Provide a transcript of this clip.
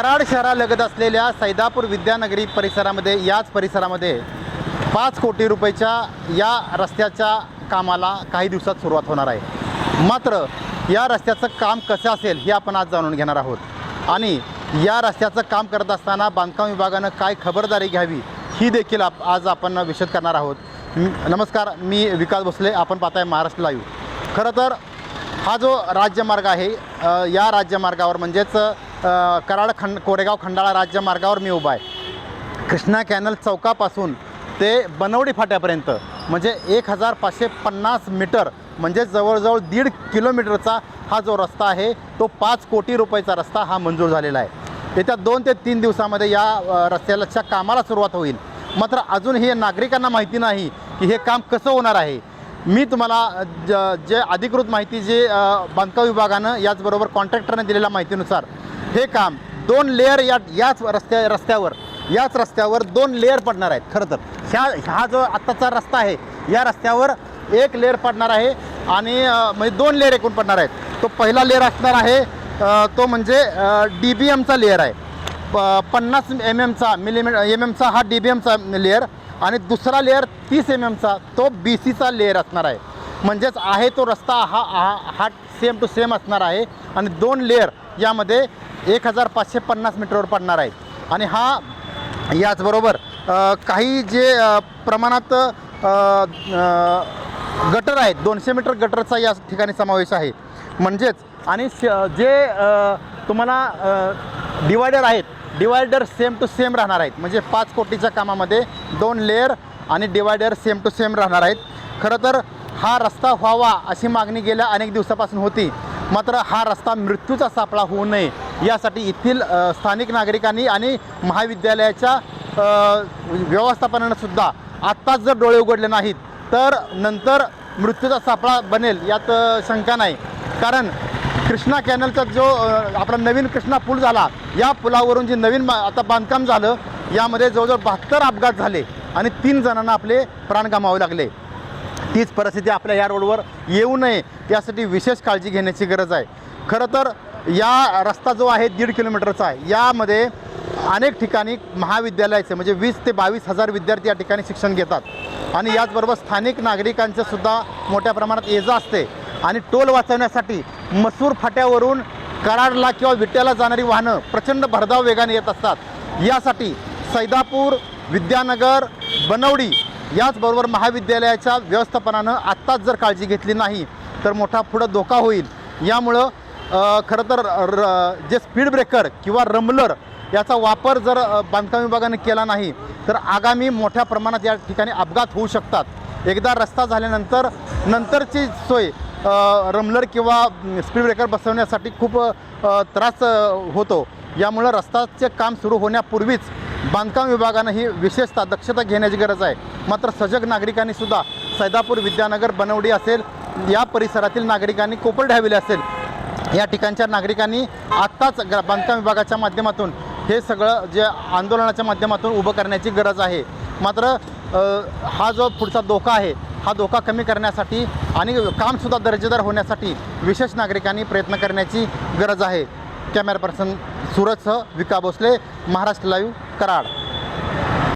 कराड शहरालगत असलेल्या सैदापूर विद्यानगरी परिसरामध्ये याच परिसरामध्ये पाच कोटी रुपयाच्या या रस्त्याच्या कामाला काही दिवसात सुरुवात होणार आहे. मात्र या रस्त्याचं काम कसं असेल हे आपण आज जाणून घेणार आहोत. आणि या रस्त्याचं काम करत असताना बांधकाम विभागानं काय खबरदारी घ्यावी ही देखील आप आज आपण विशद करणार आहोत. नमस्कार मी विकास भोसले आपण पाहताय महाराष्ट्र लाईव्ह. खरं तर हा जो राज्यमार्ग आहे या राज्यमार्गावर म्हणजेच कराड खंड कोरेगाव खंडाळा राज्य मार्गावर मी उभा आहे. कृष्णा कॅनल चौकापासून ते बनवडी फाट्यापर्यंत म्हणजे एक हजार पाचशे पन्नास मीटर म्हणजे जवळजवळ दीड किलोमीटरचा हा जो रस्ता आहे तो पाच कोटी रुपयाचा रस्ता हा मंजूर झालेला आहे. येत्या दोन ते तीन दिवसामध्ये या रस्त्याच्या कामाला सुरुवात होईल. मात्र अजून हे नागरिकांना माहिती नाही की हे काम कसं होणार आहे. मी तुम्हाला ज जे अधिकृत माहिती जे बांधकाम विभागानं याचबरोबर कॉन्ट्रॅक्टरने दिलेल्या माहितीनुसार हे काम दोन लेअर या याच रस्त्या रस्त्यावर याच रस्त्यावर दोन लेअर पडणार आहेत खरं तर. ह्या हा जो आत्ताचा रस्ता आहे या रस्त्यावर एक लेअर पडणार आहे आणि म्हणजे दोन लेअर एकूण पडणार आहेत. तो पहिला लेअर असणार आहे तो म्हणजे डी बी एमचा लेअर आहे. प- पन्नास एम एमचा मिलीमी एम एमचा हा डी बी एमचा लेअर आणि दुसरा लेअर तीस एम एमचा तो बी सीचा लेअर असणार आहे. म्हणजेच आहे तो रस्ता हा हा हा सेम टू सेम असणार आहे. आणि दोन लेअर यामध्ये एक हजार पाचशे पन्नास मीटरवर पडणार आहेत आणि हा याचबरोबर काही जे प्रमाणात गटर आहेत दोनशे मीटर गटरचा या ठिकाणी समावेश आहे. म्हणजेच आणि श- जे तुम्हाला डिवायडर आहेत डिवायडर सेम टू सेम राहणार आहेत. म्हणजे पाच कोटीच्या कामामध्ये दोन लेअर आणि डिवायडर सेम टू सेम राहणार आहेत. खरं तर हा रस्ता व्हावा अशी मागणी गेल्या अनेक दिवसापासून होती. मात्र हा रस्ता मृत्यूचा सापळा होऊ नये यासाठी येथील स्थानिक नागरिकांनी आणि महाविद्यालयाच्या व्यवस्थापनानं सुद्धा आत्ताच जर डोळे उघडले नाहीत तर नंतर मृत्यूचा सापळा बनेल यात शंका नाही. कारण कृष्णा कॅनलचा जो आपला नवीन कृष्णा पूल झाला या पुलावरून जे नवीन आता बांधकाम झालं यामध्ये जवळजवळ बहात्तर अपघात झाले आणि तीन जणांना आपले प्राण गमावे लागले. तीच परिस्थिती आपल्या या रोडवर येऊ नये यासाठी विशेष काळजी घेण्याची गरज आहे. खरं तर या रस्ता जो आहे दीड किलोमीटरचा आहे. यामध्ये अनेक ठिकाणी महाविद्यालयाचे म्हणजे वीस ते बावीस हजार विद्यार्थी या ठिकाणी शिक्षण घेतात. आणि याचबरोबर स्थानिक नागरिकांचं सुद्धा मोठ्या प्रमाणात ये जा असते. आणि टोल वाचवण्यासाठी मसूर फाट्यावरून कराडला किंवा विट्याला जाणारी वाहनं प्रचंड भरधाव वेगाने येत असतात. यासाठी सैदापूर विद्यानगर बनवडी याचबरोबर महाविद्यालयाच्या व्यवस्थापनानं आत्ताच जर काळजी घेतली नाही तर मोठा पुढं धोका होईल. यामुळं खरं तर र जे स्पीड ब्रेकर किंवा रमलर याचा वापर जर बांधकाम विभागाने केला नाही तर आगामी मोठ्या प्रमाणात या ठिकाणी अपघात होऊ शकतात. एकदा रस्ता झाल्यानंतर नंतरची सोय रमलर किंवा स्पीड ब्रेकर बसवण्यासाठी खूप त्रास होतो. यामुळं रस्त्याचे काम सुरू होण्यापूर्वीच बांधकाम विभागानं ही विशेषतः दक्षता घेण्याची गरज आहे. मात्र सजग नागरिकांनी सुद्धा सैदापूर विद्यानगर बनवडी असेल या परिसरातील नागरिकांनी कोपरडे हवेली असेल. या ठिकाणच्या नागरिकांनी आत्ताच ग बांधकाम विभागाच्या माध्यमातून हे सगळं जे आंदोलनाच्या माध्यमातून उभं करण्याची गरज आहे. मात्र हा जो पुढचा धोका आहे हा धोका कमी करण्यासाठी आणि कामसुद्धा दर्जेदार होण्यासाठी विशेष नागरिकांनी प्रयत्न करण्याची गरज आहे. कॅमेरा पर्सन सूरजसह विका भोसले महाराष्ट्र लाईव्ह कराड